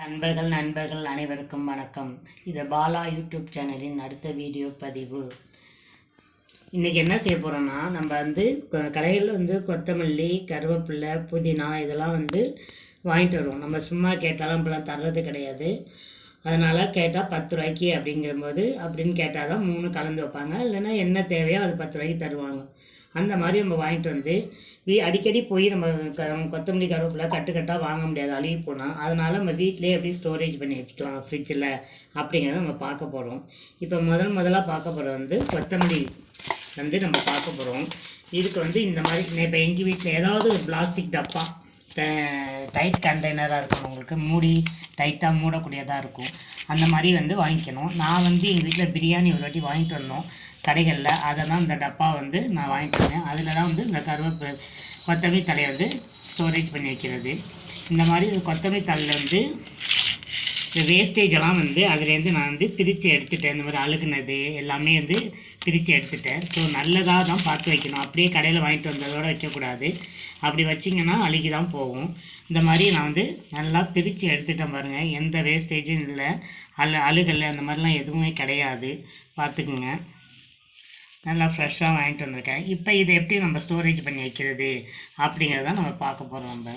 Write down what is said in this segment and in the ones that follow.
நண்பர்கள் நண்பர்கள் அனைவருக்கும் வணக்கம். இது பாலா யூடியூப் சேனலின் அடுத்த வீடியோ பதிவு. இன்றைக்கி என்ன செய்ய போகிறோன்னா நம்ம வந்து கடைகளில் கடையில் வந்து கொத்தமல்லி கருவேப்பிலை புதினா இதெல்லாம் வந்து வாங்கிட்டு வருவோம். நம்ம சும்மா கேட்டாலும் இப்போலாம் தர்றது கிடையாது. அதனால் கேட்டால் பத்து ரூபாய்க்கு அப்படிங்கிறபோது அப்படின்னு கேட்டால் தான் மூணு கலந்து வைப்பாங்க. இல்லைன்னா என்ன தேவையோ அது பத்து ரூபாய்க்கு தருவாங்க. அந்த மாதிரி நம்ம வாங்கிட்டு வந்து வீ அடிக்கடி போய் நம்ம க கொத்தமல்லி கருவேப்பிலை கட்டு கட்டாக வாங்க முடியாது அழுகி போனால் அதனால் நம்ம வீட்டிலே எப்படி ஸ்டோரேஜ் பண்ணி வச்சுக்கலாம் ஃப்ரிட்ஜில் அப்படிங்கிறத நம்ம பார்க்க போகிறோம் இப்போ முதல் முதலாக பார்க்க போகிறது வந்து கொத்தமல்லி வந்து நம்ம பார்க்க போகிறோம் இதுக்கு வந்து இந்த மாதிரி இப்போ எங்கள் வீட்டில் ஏதாவது ஒரு பிளாஸ்டிக் டப்பா டைட் கண்டெய்னராக இருக்கும் உங்களுக்கு மூடி டைட்டாக மூடக்கூடியதாக இருக்கும். அந்த மாதிரி வந்து வாங்கிக்கணும். நான் வந்து எங்கள் வீட்டில் பிரியாணி ஒரு வாட்டி வாங்கிட்டு வந்தோம் கடைகளில். அதை தான் இந்த டப்பா வந்து நான் வாங்கிட்டு வந்தேன். அதில் தான் வந்து இந்த கருவேப்பிலை கொத்தமல்லி தலையை வந்து ஸ்டோரேஜ் பண்ணி வைக்கிறது. இந்த மாதிரி கொத்தமல்லி தலையில் வந்து இந்த வேஸ்டேஜ் எல்லாம் வந்து அதுலேருந்து நான் வந்து பிரித்து எடுத்துட்டேன். இந்த மாதிரி அழுகுனது எல்லாமே வந்து பிரித்து எடுத்துட்டேன். ஸோ நல்லதாக தான் பார்த்து வைக்கணும். அப்படியே கடையில் வாங்கிட்டு வந்ததோடு வைக்கக்கூடாது. அப்படி வச்சிங்கன்னா அழுகி தான் போகும். இந்த மாதிரி நான் வந்து நல்லா பிரித்து எடுத்துட்டேன் பாருங்கள் எந்த வேஸ்டேஜும் இல்லை. அழு அழுகல் அந்த மாதிரிலாம் எதுவுமே கிடையாது. பார்த்துக்குங்க. நல்லா ஃப்ரெஷ்ஷாக வாங்கிட்டு வந்திருக்கேன். இப்போ இதை எப்படி நம்ம ஸ்டோரேஜ் பண்ணி வைக்கிறது அப்படிங்கிறத நம்ம பார்க்க போகிறோம் நம்ம.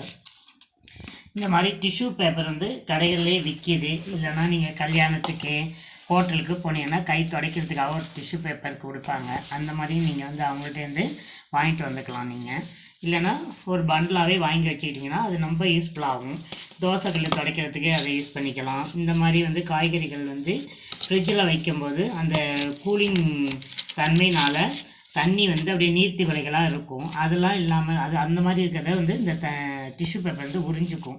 இந்த மாதிரி டிஷ்யூ பேப்பர் வந்து கடைகள்லேயே விற்கிது இல்லைன்னா நீங்கள் கல்யாணத்துக்கு ஹோட்டலுக்கு போனீங்கன்னா கை துடைக்கிறதுக்காக ஒரு டிஷ்யூ பேப்பர் கொடுப்பாங்க. அந்த மாதிரி நீங்கள் வந்து அவங்கள்ட்டேருந்து வாங்கிட்டு வந்துக்கலாம் நீங்கள் இல்லைன்னா ஒரு பண்டிலாகவே வாங்கி வச்சுக்கிட்டிங்கன்னா அது ரொம்ப யூஸ்ஃபுல் ஆகும். தோசைகள் துடைக்கிறதுக்கு அதை யூஸ் பண்ணிக்கலாம். இந்த மாதிரி வந்து காய்கறிகள் வந்து ஃப்ரிட்ஜில் வைக்கும்போது அந்த கூலிங் தன்மையினால் தண்ணி வந்து அப்படியே நீர்த்தி விலைகளாக இருக்கும். அதெல்லாம் இல்லாமல் அது அந்த மாதிரி இருக்கிறத வந்து இந்த த டிஷ்யூ பேப்பர் வந்து உறிஞ்சிக்கும்.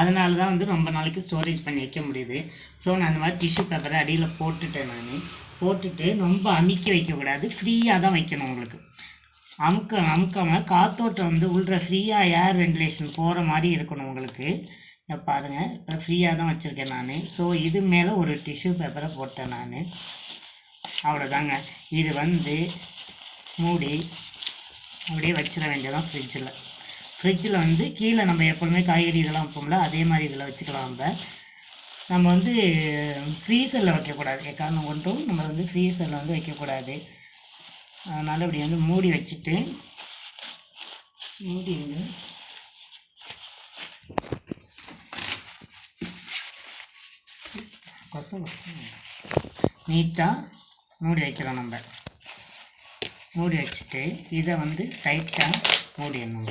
அதனால தான் வந்து ரொம்ப நாளைக்கு ஸ்டோரேஜ் பண்ணி வைக்க முடியுது. ஸோ நான் அந்த மாதிரி டிஷ்யூ பேப்பரை அடியில் போட்டுட்டேன் நான். போட்டுட்டு ரொம்ப அமுக்கி வைக்கக்கூடாது. ஃப்ரீயாக தான் வைக்கணும் உங்களுக்கு. அமுக்க அமுக்காமல் காத்தோட்டம் வந்து உள்ள ஃப்ரீயாக ஏர் வென்டிலேஷன் போகிற மாதிரி இருக்கணும் உங்களுக்கு. இதை பாருங்கள் இப்போ ஃப்ரீயாக தான் வச்சுருக்கேன் நான். ஸோ இது மேலே ஒரு டிஷ்யூ பேப்பரை போட்டேன் நான். அவ்வளோதாங்க இது வந்து மூடி அப்படியே வச்சிட வேண்டியதான் ஃப்ரிட்ஜில் ஃப்ரிட்ஜில் வந்து கீழே நம்ம எப்போவுமே காய்கறி இதெல்லாம் வைப்போம்ல அதே மாதிரி இதில் வச்சுக்கலாம் நம்ம. நம்ம வந்து ஃப்ரீசரில் வைக்கக்கூடாது. எக்காரணம் கொண்டும் நம்ம வந்து ஃப்ரீசரில் வந்து வைக்கக்கூடாது. அதனால் இப்படி வந்து மூடி வச்சுட்டு மூடி வந்து கொசம் நீட்டாக மூடி வைக்கிறோம் நம்ம. மூடி வச்சுட்டு இதை வந்து டைட்டாக மூடிடணும்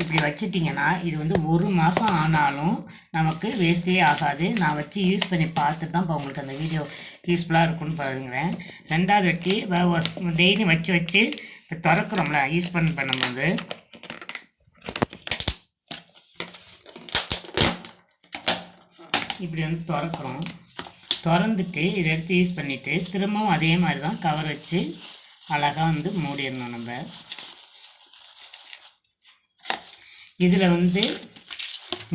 இப்படி வச்சிட்டிங்கன்னா இது வந்து ஒரு மாதம் ஆனாலும் நமக்கு வேஸ்ட்டே ஆகாது. நான் வச்சு யூஸ் பண்ணி பார்த்துட்டு தான் இப்போ உங்களுக்கு அந்த வீடியோ யூஸ்ஃபுல்லாக இருக்கும்னு பாருங்கிறேன் ரெண்டாவது வெட்டி டெய்லி வச்சு வச்சு இப்போ திறக்கிறோம்ல யூஸ் பண்ண பண்ணும்போது. இப்படி வந்து திறக்கிறோம். திறந்துட்டு இதை எடுத்து யூஸ் பண்ணிவிட்டு திரும்பவும் அதே மாதிரி தான் கவர் வச்சு அழகாக வந்து மூடிடணும் நம்ம. இதில் வந்து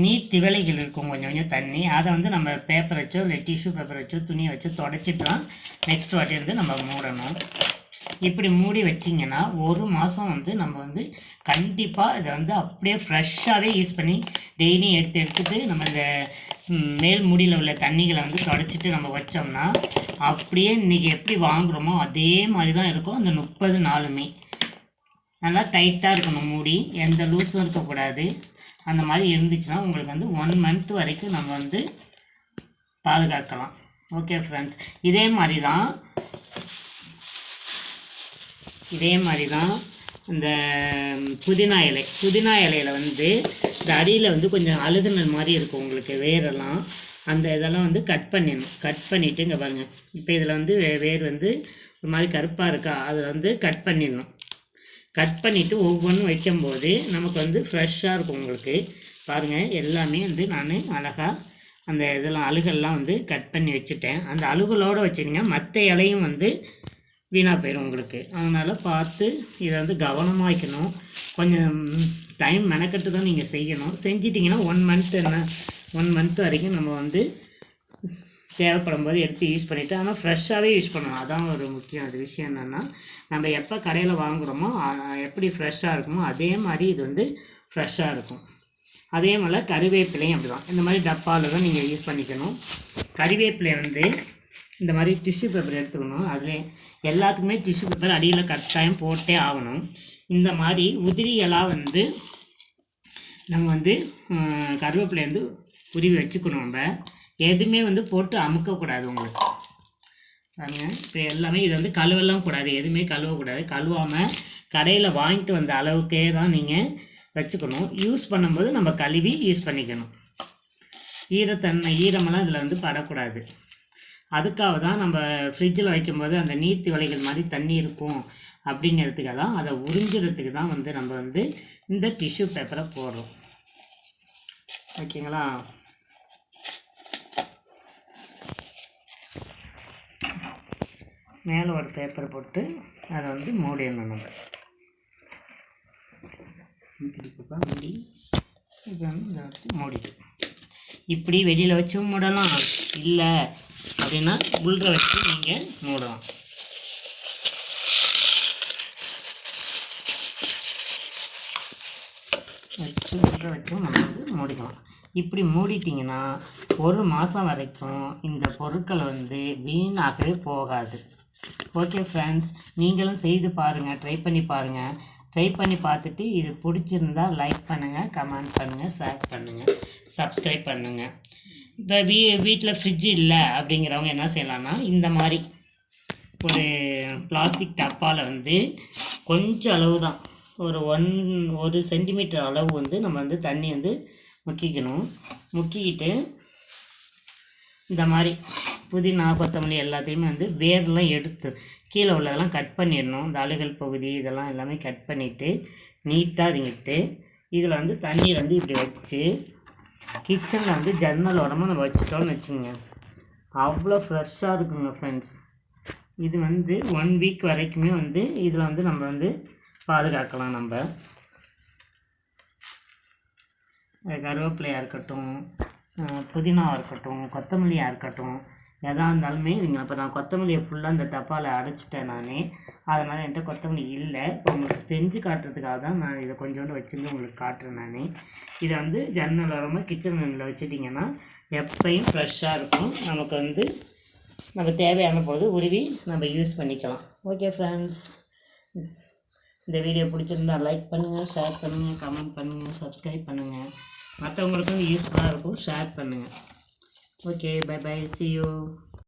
நீர் திவலைகள் இருக்கும். கொஞ்சம் கொஞ்சம் தண்ணி. அதை வந்து நம்ம பேப்பர் வச்சோ இல்லை டிஷ்யூ பேப்பர் வச்சோ துணியை வச்சு தொடச்சிட்டோம் நெக்ஸ்ட் வாட்டி வந்து நம்ம மூடணும். இப்படி மூடி வச்சிங்கன்னா ஒரு மாதம் வந்து நம்ம வந்து கண்டிப்பாக இதை வந்து அப்படியே ஃப்ரெஷ்ஷாகவே யூஸ் பண்ணி டெய்லியும் எடுத்து எடுத்துட்டு நம்ம இந்த மேல் முடியில் உள்ள தண்ணிகளை வந்து தொடச்சிட்டு நம்ம வச்சோம்னா அப்படியே இன்றைக்கி எப்படி வாங்குகிறோமோ அதே மாதிரி தான் இருக்கும். அந்த முப்பது நாளுமே. நல்லா டைட்டாக இருக்கணும் மூடி. எந்த லூஸும் இருக்கக்கூடாது. அந்த மாதிரி இருந்துச்சுன்னா உங்களுக்கு வந்து ஒன் மந்த் வரைக்கும் நம்ம வந்து பாதுகாக்கலாம். ஓகே ஃப்ரெண்ட்ஸ் இதே மாதிரி தான் இதே மாதிரி தான் இந்த புதினா இலை. புதினா இலையில வந்து இந்த அடியில் வந்து கொஞ்சம் அழுதுனல் மாதிரி இருக்கும் உங்களுக்கு வேரெல்லாம். அந்த இதெல்லாம் வந்து கட் பண்ணிடணும். கட் பண்ணிவிட்டு இங்கே பாருங்கள் இப்போ இதில் வந்து வே- வேர் வந்து ஒரு மாதிரி கருப்பாக இருக்கா? அதை வந்து கட் பண்ணிடணும். கட் பண்ணிவிட்டு ஒவ்வொன்றும் வைக்கும்போது நமக்கு வந்து ஃப்ரெஷ்ஷாக இருக்கும் உங்களுக்கு. பாருங்கள் எல்லாமே வந்து நான் அழகாக அந்த இதெல்லாம் அழுகெல்லாம் வந்து கட் பண்ணி வச்சுட்டேன். அந்த அழுகலோடு வச்சுருங்க. மற்ற இலையும் வந்து வீணாக போயிடும் உங்களுக்கு. அதனால் பார்த்து இதை வந்து கவனமாக வைக்கணும். கொஞ்சம் டைம் மெனக்கட்டு தான் நீங்கள் செய்யணும். செஞ்சிட்டிங்கன்னா ஒன் மந்த் என்ன ஒன் மந்த் வரைக்கும் நம்ம வந்து தேவைப்படும் போது எடுத்து யூஸ் பண்ணிவிட்டு ஆனால் ஃப்ரெஷ்ஷாகவே யூஸ் பண்ணணும். அதான் ஒரு முக்கியம். அது விஷயம் என்னென்னா நம்ம எப்போ கடையில் வாங்குகிறோமோ எப்படி ஃப்ரெஷ்ஷாக இருக்குமோ அதே மாதிரி இது வந்து ஃப்ரெஷ்ஷாக இருக்கும். அதே போல் கருவேப்பிலையும் அப்படி தான் இந்த மாதிரி டப்பாவில் தான் நீங்கள் யூஸ் பண்ணிக்கணும். கறிவேப்பிலை வந்து இந்த மாதிரி டிஷ்யூ பேப்பர் எடுத்துக்கணும். அதில் எல்லாத்துக்குமே டிஷ்யூ பேப்பர் அடியில் கட்டாயம் போட்டே ஆகணும். இந்த மாதிரி உதிரியெல்லாம் வந்து நம்ம வந்து கருவேப்பிலை வந்து உருவி வச்சுக்கணும் நம்ம. எதுவுமே வந்து போட்டு அமுக்கக்கூடாது உங்களுக்கு. இப்போ எல்லாமே இது வந்து கழுவெல்லாம் கூடாது எதுவுமே கழுவக்கூடாது கழுவாமல் கடையில் வாங்கிட்டு வந்த அளவுக்கே தான் நீங்கள் வச்சுக்கணும். யூஸ் பண்ணும்போது நம்ம கழுவி யூஸ் பண்ணிக்கணும். ஈரத்தன்மை ஈரமெல்லாம் இதில் வந்து படக்கூடாது. அதுக்காக தான் நம்ம ஃப்ரிட்ஜில் வைக்கும்போது அந்த நீர்த்தி வலைகள் மாதிரி தண்ணி இருக்கும் அப்படிங்கிறதுக்காக தான் அதை உறிஞ்சிறதுக்கு தான் வந்து நம்ம வந்து இந்த டிஷ்யூ பேப்பரை போடுறோம். ஓகேங்களா? மேலே ஒரு பேப்பர் போட்டு அதை வந்து மூடிடணும் நம்ம மூடி இப்போ வந்து இதை வச்சு மூடிட்டு இப்படி வெளியில் வச்சும் மூடலாம். இல்லை அப்படின்னா உள்ள வச்சு நீங்கள் மூடலாம். வச்சு உள்ள வச்சும் நம்ம வந்து மூடிக்கலாம். இப்படி மூடிட்டிங்கன்னா ஒரு மாதம் வரைக்கும் இந்த பொருட்கள் வந்து வீணாகவே போகாது. ஓகே ஃப்ரெண்ட்ஸ் நீங்களும் செய்து பாருங்கள் ட்ரை பண்ணி பாருங்கள் ட்ரை பண்ணி பார்த்துட்டு இது பிடிச்சிருந்தா லைக் பண்ணுங்கள் கமெண்ட் பண்ணுங்கள் ஷேர் பண்ணுங்கள் சப்ஸ்கிரைப் பண்ணுங்கள் இப்போ வீ வீட்டில் ஃப்ரிட்ஜ் இல்லை அப்படிங்கிறவங்க என்ன செய்யலாம்னா இந்த மாதிரி ஒரு பிளாஸ்டிக் டப்பாவில் வந்து கொஞ்சம் அளவு தான். ஒரு ஒன் ஒரு சென்டிமீட்டர் அளவு வந்து நம்ம வந்து தண்ணி வந்து முக்கிக்கணும். முக்கிக்கிட்டு இந்த மாதிரி புதினா கொத்தமல்லி எல்லாத்தையுமே வந்து வேர்லாம் எடுத்து கீழே உள்ளதெல்லாம் கட் பண்ணிடணும். இந்த அழுகல் பகுதி இதெல்லாம் எல்லாமே கட் பண்ணிவிட்டு நீட்டாக இருங்கிட்டு இதில் வந்து தண்ணி வந்து இப்படி வச்சு கிச்சனில் வந்து ஜன்னல் உடம்பு நம்ம வச்சுட்டோம்னு வச்சுக்கோங்க. அவ்வளோ ஃப்ரெஷ்ஷாக இருக்குங்க ஃப்ரெண்ட்ஸ் இது வந்து ஒன் வீக் வரைக்குமே வந்து இதில் வந்து நம்ம வந்து பாதுகாக்கலாம் நம்ம. கருவேப்பிலையாக இருக்கட்டும் புதினாவாக இருக்கட்டும் கொத்தமல்லியாக இருக்கட்டும் எதாக இருந்தாலுமே நீங்கள் இப்போ நான் கொத்தமல்லியை ஃபுல்லாக அந்த டப்பாவில் அடைச்சிட்டேன் நானே. அதனால் என்கிட்ட கொத்தமல்லி இல்லை. இப்போ உங்களுக்கு செஞ்சு காட்டுறதுக்காக தான் நான் இதை கொஞ்சோண்டு வச்சுருந்து உங்களுக்கு காட்டுறேன் நான். இதை வந்து ஜன்னல் ஓரமாக கிச்சனில் வச்சுட்டிங்கன்னா எப்பயும் ஃப்ரெஷ்ஷாக இருக்கும். நமக்கு வந்து நம்ம தேவையான போது உருவி நம்ம யூஸ் பண்ணிக்கலாம். ஓகே ஃப்ரெண்ட்ஸ் இந்த வீடியோ பிடிச்சிருந்தா லைக் பண்ணுங்கள் ஷேர் பண்ணுங்கள் கமெண்ட் பண்ணுங்கள் சப்ஸ்கிரைப் பண்ணுங்கள் மற்றவங்களுக்கும் யூஸ்ஃபுல்லாக இருக்கும் ஷேர் பண்ணுங்கள் Okay, bye-bye. See you.